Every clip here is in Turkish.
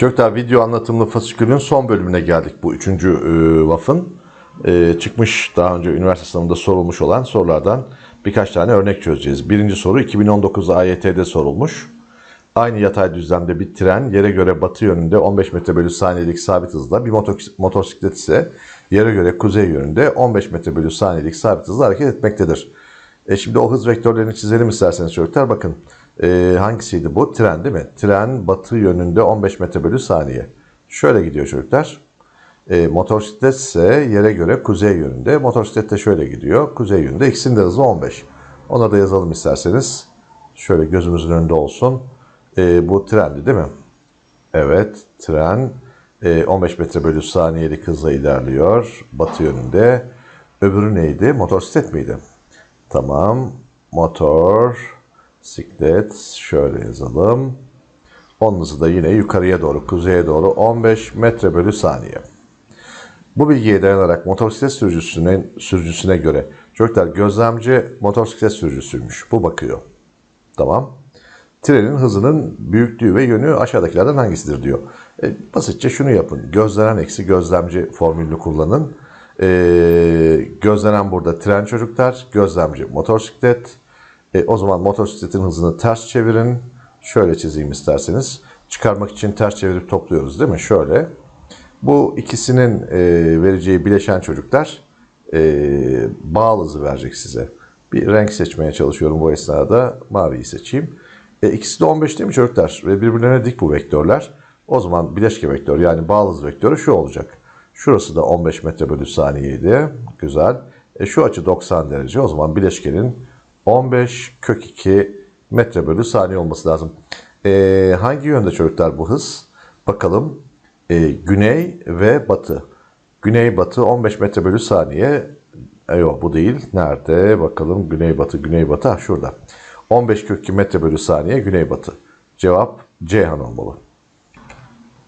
Çocuklar video anlatımlı fasikülün son bölümüne geldik bu üçüncü e, vafın. E, çıkmış daha önce üniversite sınavında sorulmuş olan sorulardan birkaç tane örnek çözeceğiz. Birinci soru 2019 AYT'de sorulmuş. Aynı yatay düzlemde bir tren yere göre batı yönünde 15 metre bölü saniyelik sabit hızla bir motosiklet ise yere göre kuzey yönünde 15 metre bölü saniyelik sabit hızla hareket etmektedir. E şimdi o hız vektörlerini çizelim isterseniz çocuklar. Bakın e, hangisiydi bu? Tren değil mi? Tren batı yönünde 15 metre bölü saniye. Şöyle gidiyor çocuklar. E, motosiklet ise yere göre kuzey yönünde. Motosiklet de şöyle gidiyor. Kuzey yönünde. İkisinin de hızı 15. Ona da yazalım isterseniz. Şöyle gözümüzün önünde olsun. E, bu trendi değil mi? Evet, tren e, 15 metre bölü saniyelik hızla ilerliyor. Batı yönünde. Öbürü neydi? Motosiklet miydi? Tamam. Motor, siklet şöyle yazalım. Onun hızı da yine yukarıya doğru, kuzeye doğru 15 metre bölü saniye. Bu bilgiye dayanarak motosiklet sürücüsüne, sürücüsüne göre çocuklar gözlemci motosiklet sürücüsüymüş. Bu bakıyor. Tamam. Trenin hızının büyüklüğü ve yönü aşağıdakilerden hangisidir diyor. E, basitçe şunu yapın. Gözlenen eksi gözlemci formülünü kullanın. E, gözlenen burada tren çocuklar, gözlemci motosiklet. E, o zaman motosikletin hızını ters çevirin. Şöyle çizeyim isterseniz. Çıkarmak için ters çevirip topluyoruz değil mi? Şöyle. Bu ikisinin e, vereceği bileşen çocuklar e, bağıl hızı verecek size. Bir renk seçmeye çalışıyorum bu esnada. Maviyi seçeyim. E, ikisi de 15 değil mi çocuklar? Ve birbirlerine dik bu vektörler. O zaman bileşke vektör yani bağlı hız vektörü şu olacak. Şurası da 15 metre bölü saniyeydi. Güzel. E, şu açı 90 derece. O zaman bileşkenin 15 kök 2 metre bölü saniye olması lazım. E, hangi yönde çocuklar bu hız? Bakalım. E, güney ve batı. Güney batı 15 metre bölü saniye. E, yok bu değil. Nerede? Bakalım güney batı güney batı. Ha, şurada. 15 kök 2 metre bölü saniye güney batı. Cevap Ceyhan olmalı.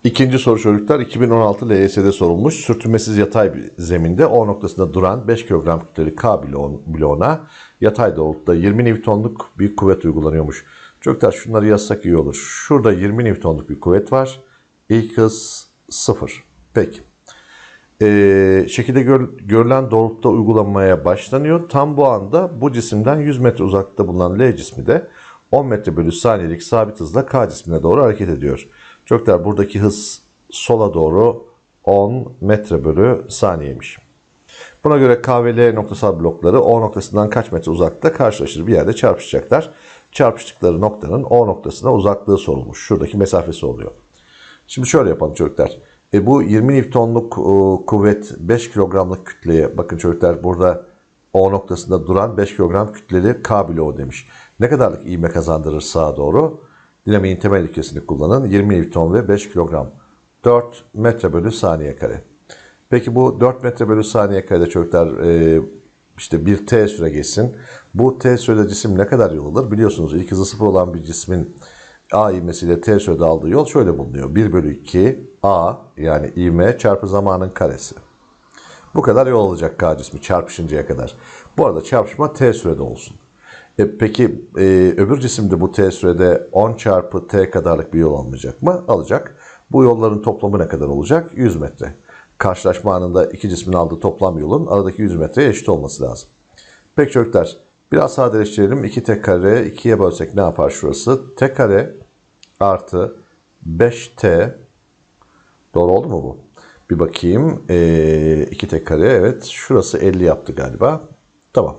İkinci soru çocuklar 2016 LYS'de sorulmuş. Sürtünmesiz yatay bir zeminde O noktasında duran 5 kilogram kütleli K bloğun- bloğuna yatay doğrultuda 20 Newton'luk bir kuvvet uygulanıyormuş. Çocuklar şunları yazsak iyi olur. Şurada 20 Newton'luk bir kuvvet var. İlk hız 0. Peki. Ee, şekilde gör- görülen doğrultuda uygulanmaya başlanıyor. Tam bu anda bu cisimden 100 metre uzaklıkta bulunan L cismi de 10 metre bölü saniyelik sabit hızla K cismine doğru hareket ediyor. Çocuklar buradaki hız sola doğru 10 metre bölü saniyeymiş. Buna göre K ve L noktasal blokları O noktasından kaç metre uzaklıkta karşılaşır bir yerde çarpışacaklar. Çarpıştıkları noktanın O noktasına uzaklığı sorulmuş. Şuradaki mesafesi oluyor. Şimdi şöyle yapalım çocuklar. E bu 20 Newton'luk e, kuvvet 5 kilogramlık kütleye bakın çocuklar burada O noktasında duran 5 kilogram kütleli K bloğu demiş. Ne kadarlık ivme kazandırır sağa doğru? Dinamiğin temel ilkesini kullanın. 20 Newton ve 5 kilogram. 4 metre bölü saniye kare. Peki bu 4 metre bölü saniye karede çocuklar e, işte bir t süre geçsin. Bu t sürede cisim ne kadar yol alır? Biliyorsunuz ilk hızı sıfır olan bir cismin a ivmesiyle t sürede aldığı yol şöyle bulunuyor. 1 bölü 2 a yani ivme çarpı zamanın karesi. Bu kadar yol alacak K cismi çarpışıncaya kadar. Bu arada çarpışma t sürede olsun. E, peki e, öbür cisimde bu t sürede 10 çarpı t kadarlık bir yol almayacak mı? Alacak. Bu yolların toplamı ne kadar olacak? 100 metre. Karşılaşma anında iki cismin aldığı toplam yolun aradaki 100 metreye eşit olması lazım. Peki çocuklar biraz sadeleştirelim. 2 t kare 2'ye bölsek ne yapar şurası? t kare artı 5t Doğru oldu mu bu? Bir bakayım. Ee, 2 tek kare evet. Şurası 50 yaptı galiba. Tamam.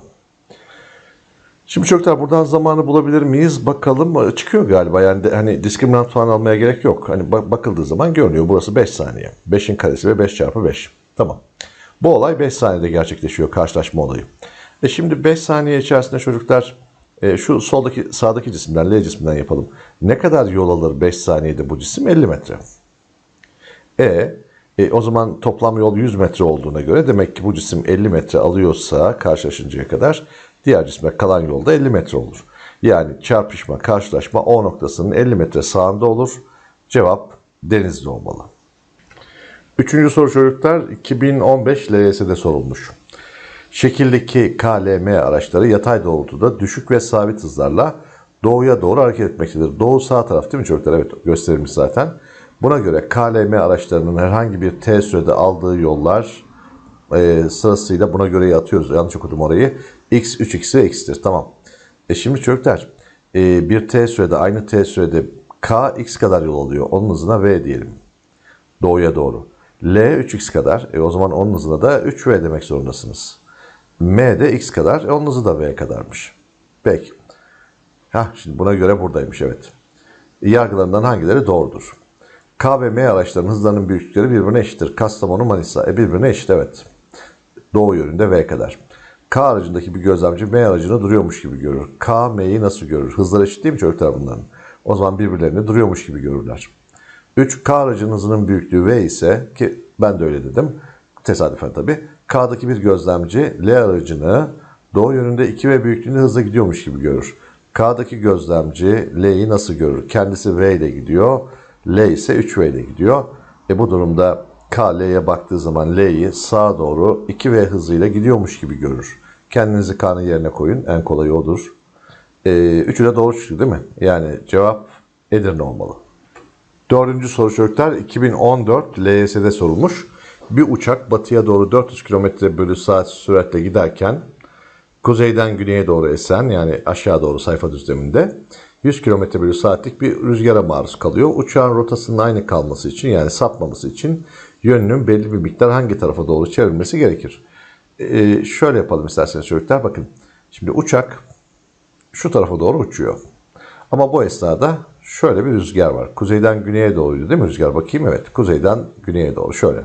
Şimdi çocuklar buradan zamanı bulabilir miyiz? Bakalım çıkıyor galiba. Yani hani diskriminant falan almaya gerek yok. Hani bak- bakıldığı zaman görünüyor. Burası 5 saniye. 5'in karesi ve 5 çarpı 5. Tamam. Bu olay 5 saniyede gerçekleşiyor karşılaşma olayı. E şimdi 5 saniye içerisinde çocuklar e, şu soldaki sağdaki cisimden L cisminden yapalım. Ne kadar yol alır 5 saniyede bu cisim? 50 metre. E, e, o zaman toplam yol 100 metre olduğuna göre demek ki bu cisim 50 metre alıyorsa karşılaşıncaya kadar diğer cisme kalan yolda 50 metre olur. Yani çarpışma, karşılaşma O noktasının 50 metre sağında olur. Cevap denizli olmalı. Üçüncü soru çocuklar 2015 LYS'de sorulmuş. Şekildeki KLM araçları yatay doğrultuda düşük ve sabit hızlarla doğuya doğru hareket etmektedir. Doğu sağ taraf değil mi çocuklar? Evet gösterilmiş zaten. Buna göre KLM araçlarının herhangi bir T sürede aldığı yollar e, sırasıyla buna göre atıyoruz. Yanlış okudum orayı. X 3x ve x'tir. Tamam. E şimdi çocuklar e, bir T sürede aynı T sürede K x kadar yol alıyor. Onun hızına V diyelim. Doğuya doğru. L 3x kadar. E o zaman onun hızına da 3V demek zorundasınız. M de x kadar. E onun hızı da V kadarmış. Peki. Hah şimdi buna göre buradaymış evet. Yargılarından hangileri doğrudur? K ve M araçlarının hızlarının büyüklükleri birbirine eşittir. Kastamonu Manisa. E birbirine eşit evet. Doğu yönünde V kadar. K aracındaki bir gözlemci M aracını duruyormuş gibi görür. K, M'yi nasıl görür? Hızları eşit değil mi çocuklar bunların? O zaman birbirlerini duruyormuş gibi görürler. 3. K aracının hızının büyüklüğü V ise ki ben de öyle dedim. Tesadüfen tabii. K'daki bir gözlemci L aracını doğu yönünde 2 V büyüklüğünde hızla gidiyormuş gibi görür. K'daki gözlemci L'yi nasıl görür? Kendisi V ile gidiyor. L ise 3V ile gidiyor. E bu durumda K L'ye baktığı zaman L'yi sağa doğru 2V hızıyla gidiyormuş gibi görür. Kendinizi K'nın yerine koyun. En kolayı odur. E, üçü de doğru çıktı değil mi? Yani cevap Edirne olmalı. Dördüncü soru çocuklar 2014 LYS'de sorulmuş. Bir uçak batıya doğru 400 km bölü saat süratle giderken kuzeyden güneye doğru esen yani aşağı doğru sayfa düzleminde 100 km bölü saatlik bir rüzgara maruz kalıyor. Uçağın rotasının aynı kalması için yani sapmaması için yönünün belli bir miktar hangi tarafa doğru çevrilmesi gerekir? Ee, şöyle yapalım isterseniz çocuklar bakın. Şimdi uçak şu tarafa doğru uçuyor. Ama bu esnada şöyle bir rüzgar var. Kuzeyden güneye doğruydu değil mi rüzgar? Bakayım evet. Kuzeyden güneye doğru şöyle.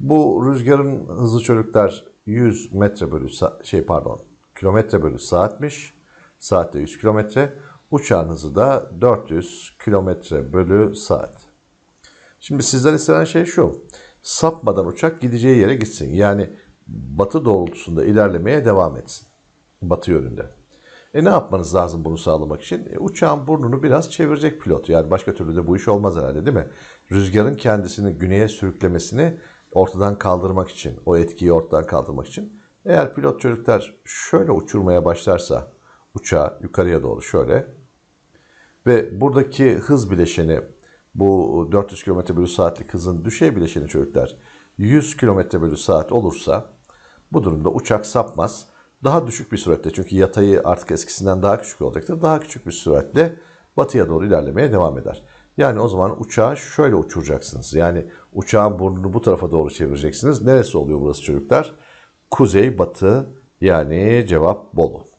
Bu rüzgarın hızı çocuklar 100 metre bölü şey pardon kilometre bölü saatmiş. Saatte 100 kilometre. Uçağın hızı da 400 kilometre bölü saat. Şimdi sizden istenen şey şu. Sapmadan uçak gideceği yere gitsin. Yani batı doğrultusunda ilerlemeye devam etsin. Batı yönünde. E ne yapmanız lazım bunu sağlamak için? E, uçağın burnunu biraz çevirecek pilot. Yani başka türlü de bu iş olmaz herhalde değil mi? Rüzgarın kendisini güneye sürüklemesini ortadan kaldırmak için, o etkiyi ortadan kaldırmak için. Eğer pilot çocuklar şöyle uçurmaya başlarsa uçağı yukarıya doğru şöyle ve buradaki hız bileşeni bu 400 km bölü saatlik hızın düşey bileşeni çocuklar 100 km bölü saat olursa bu durumda uçak sapmaz. Daha düşük bir süratle çünkü yatayı artık eskisinden daha küçük olacaktır. Daha küçük bir süratle batıya doğru ilerlemeye devam eder. Yani o zaman uçağı şöyle uçuracaksınız. Yani uçağın burnunu bu tarafa doğru çevireceksiniz. Neresi oluyor burası çocuklar? Kuzey batı yani cevap Bolu.